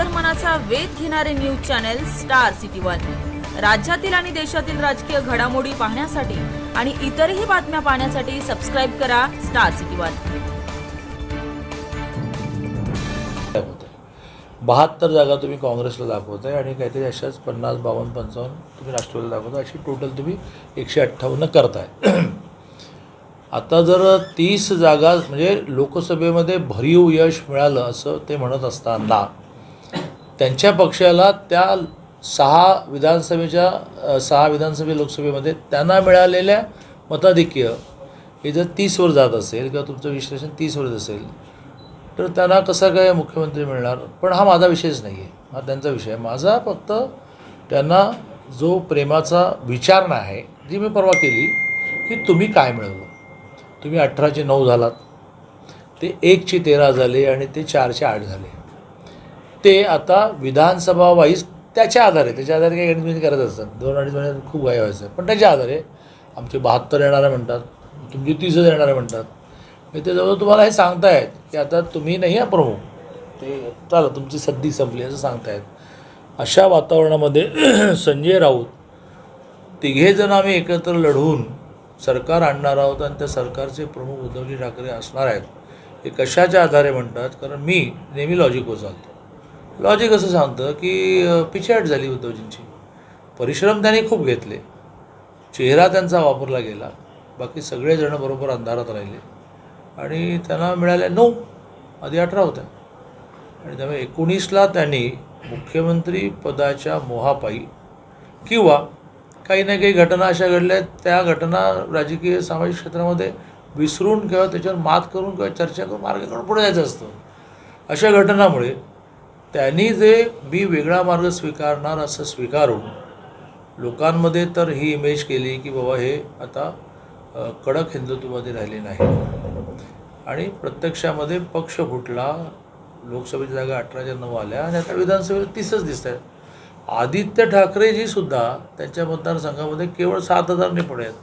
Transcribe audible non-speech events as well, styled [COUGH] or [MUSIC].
अंतर्मनाचा वेध घेणारे news channel Star City One. राज्यातील आणि देशातील राजकीय घडामोडी पाहण्यासाठी आणि इतरही बातम्या पाहण्यासाठी सबस्क्राईब करा स्टार सिटी वन. बहात्तर जागा तुम्ही काँग्रेसला दाखवताय आणि काहीतरी अशाच पन्नास बावन्न पंचावन्न तुम्ही राष्ट्रवादीला दाखवता अशी टोटल तुम्ही एकशे अठ्ठावन्न करताय. [CLEARS THROAT] आता जर तीस जागा म्हणजे लोकसभेमध्ये भरीव यश मिळालं असं ते म्हणत असताना त्यांच्या पक्षाला त्या सहा विधानसभेच्या सहा विधानसभे लोकसभेमध्ये त्यांना मिळालेल्या मताधिक्य हे जर तीसवर जात असेल किंवा तुमचं विश्लेषण तीसवर असेल तर त्यांना कसं काय मुख्यमंत्री मिळणार? पण हा माझा विषयच नाही आहे हा त्यांचा विषय. माझा फक्त त्यांना जो प्रेमाचा विचारणा आहे जी मी परवा केली की तुम्ही काय मिळवलं? तुम्ही अठराचे नऊ झालात ते एकचे तेरा झाले आणि ते चारचे आठ झाले. ते आता विधानसभा वाईज त्याच्या आधारे त्याच्या आधारे काही गणित करत असतात. दोन अडीच महिन्यात खूप गाय व्हायचं. पण त्याच्या आधारे आमचे बहात्तर येणारे म्हणतात तुमचे तीसच येणारे म्हणतात. मी ते जवळ तुम्हाला हे सांगतायत की आता तुम्ही नाही आहे प्रमुख ते चला तुमची सद्दी संपली असं सांगतायत. अशा वातावरणामध्ये [CLEARS THROAT] संजय राऊत तिघेजण आम्ही एकत्र लढवून सरकार आणणार आहोत आणि त्या सरकारचे प्रमुख उद्धवजी ठाकरे असणार आहेत. हे कशाच्या आधारे म्हणतात? कारण मी नेहमी लॉजिकवर चालतो. लॉजिक असं सांगतं की अ, पिछेहाट झाली उद्धवजींची. परिश्रम त्यांनी खूप घेतले. चेहरा त्यांचा वापरला गेला. बाकी सगळेजण बरोबर अंधारात राहिले. आणि त्यांना मिळाल्या नऊ आधी अठरा होत्या. आणि त्यामुळे एकोणीसला त्यांनी मुख्यमंत्री पदाच्या मोहापायी किंवा काही ना काही घटना अशा घडल्या आहेत, त्या घटना राजकीय सामाजिक क्षेत्रामध्ये विसरून किंवा त्याच्यावर मात करून किंवा चर्चा करून मार्ग काढून पुढे जायचं असतं. अशा घटनामुळे त्यांनी जे मी वेगळा मार्ग स्वीकारणार असं स्वीकारून लोकांमध्ये तर ही इमेज केली की बाबा हे आता कडक हिंदुत्ववादी राहिले नाही आणि प्रत्यक्षामध्ये पक्ष फुटला लोकसभेच्या जागा अठराच्या नऊ आल्या आणि आता विधानसभेत तीसच दिसत आहेत आदित्य ठाकरेजीसुद्धा त्यांच्या मतदारसंघामध्ये केवळ सात हजार पुढे आहेत.